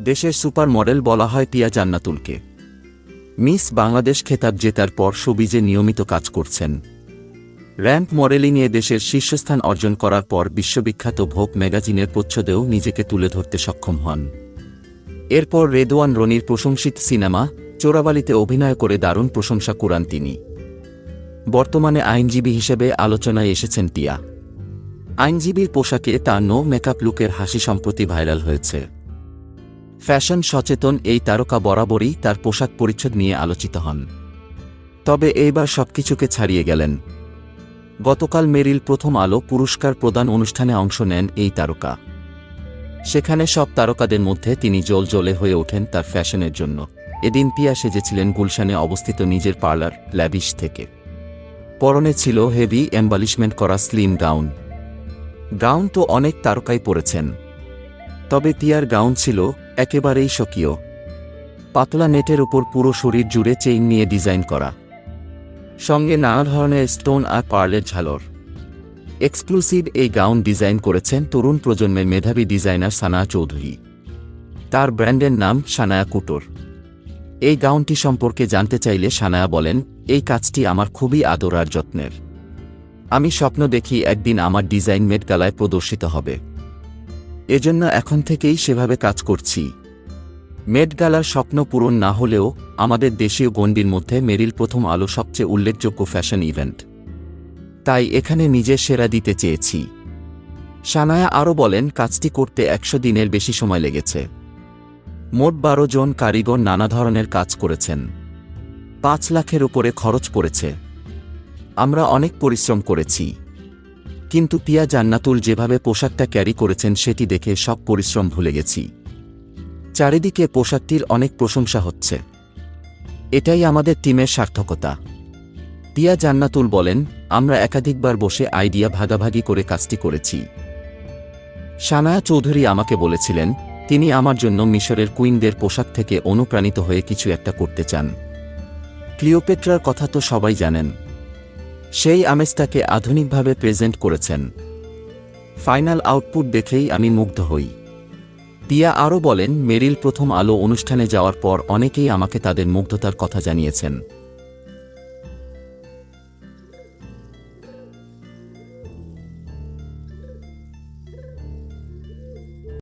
দেশের super model বলা হয় টিয়া জান্নাতুলকে। মিস বাংলাদেশ খেতাব জেতার পর সবিজে নিয়মিত কাজ করছেন। র্যাম্প মডেলিংয়ে দেশের শীর্ষস্থান অর্জন করার পর বিশ্ববিখ্যাত ভোগ ম্যাগাজিনের প্রচ্ছদেও নিজেকে তুলে ধরতে সক্ষম হন। এরপর রেদওয়ান রনির প্রশংসিত সিনেমা, চোরাবালিতে অভিনয় করে দারুণ প্রশংসা কুড়ান তিনি। বর্তমানে আইনজীবী হিসেবে আলোচনায় এসেছেন টিয়া। আইনজীবীর পোশাকে তার নো মেকআপ লুকের হাসি সম্প্রতি ভাইরাল হয়েছে। ফ্যাশন সচেতন এই তারকা বরাবরই তার পোশাক পরিচ্ছদ নিয়ে আলোচিত হন। তবে এইবার সবকিছুকে ছাড়িয়ে গেলেন। গতকাল মেরিল প্রথম আলো পুরস্কার প্রদান অনুষ্ঠানে অংশ নেন এই তারকা। সেখানে সব তারকাদের মধ্যে তিনি জল জলে হয়ে ওঠেন তার ফ্যাশনের জন্য। এদিন পিয়া সেজেছিলেন গুলশানে অবস্থিত নিজের পার্লার ল্যাবিশ থেকে। পরনে ছিল হেভি এম্বালিশমেন্ট করা স্লিম গাউন। গাউন তো অনেক তারকাই পরেছেন। তবে টিয়ার গাউন ছিল একেবারেই স্বকীয়। পাতলা নেটের উপর পুরো শরীর জুড়ে চেইন নিয়ে ডিজাইন করা। সঙ্গে নানা ধরনের স্টোন আর পার্লের ঝালর। এক্সক্লুসিভ এই গাউন ডিজাইন করেছেন তরুণ প্রজন্মের মেধাবী ডিজাইনার সানা চৌধুরী। তার ব্র্যান্ডের নাম সানায়া কুটোর। এই গাউনটি সম্পর্কে জানতে চাইলে সানায়া বলেন, এই কাজটি আমার খুবই আদর আর যত্নের। আমি স্বপ্ন দেখি একদিন আমার ডিজাইন মেট গালায় প্রদর্শিত হবে। এজন্য এখন থেকেই সেভাবে কাজ করছি। মেট গালার স্বপ্ন পূরণ না হলেও আমাদের দেশীয় গণ্ডির মধ্যে মেরিল প্রথম আলো সবচেয়ে উল্লেখযোগ্য ফ্যাশন ইভেন্ট। তাই এখানে নিজের সেরা দিতে চেয়েছি। সানায়া আরও বলেন, কাজটি করতে একশো দিনের বেশি সময় লেগেছে। মোট বারো জন কারিগর নানা ধরনের কাজ করেছেন। পাঁচ লাখের উপরে খরচ পড়েছে। আমরা অনেক পরিশ্রম করেছি। কিন্তু পিয়া জান্নাতুল যেভাবে পোশাকটা ক্যারি করেছেন সেটি দেখে সব পরিশ্রম ভুলে গেছি। চারিদিকে পোশাকটির অনেক প্রশংসা হচ্ছে। এটাই আমাদের টিমের সার্থকতা। পিয়া জান্নাতুল বলেন, আমরা একাধিকবার বসে আইডিয়া ভাগাভাগি করে কাজটি করেছি। সানায়া চৌধুরী আমাকে বলেছিলেন, তিনি আমার জন্য মিশরের কুইনদের পোশাক থেকে অনুপ্রাণিত হয়ে কিছু একটা করতে চান। ক্লিওপেট্রার কথা তো সবাই জানেন। সেই আমেজটাকে আধুনিকভাবে প্রেজেন্ট করেছেন। ফাইনাল আউটপুট দেখেই আমি মুগ্ধ হই। পিয়া আরও বলেন, মেরিল প্রথম আলো অনুষ্ঠানে যাওয়ার পর অনেকেই আমাকে তাদের মুগ্ধতার কথা জানিয়েছেন।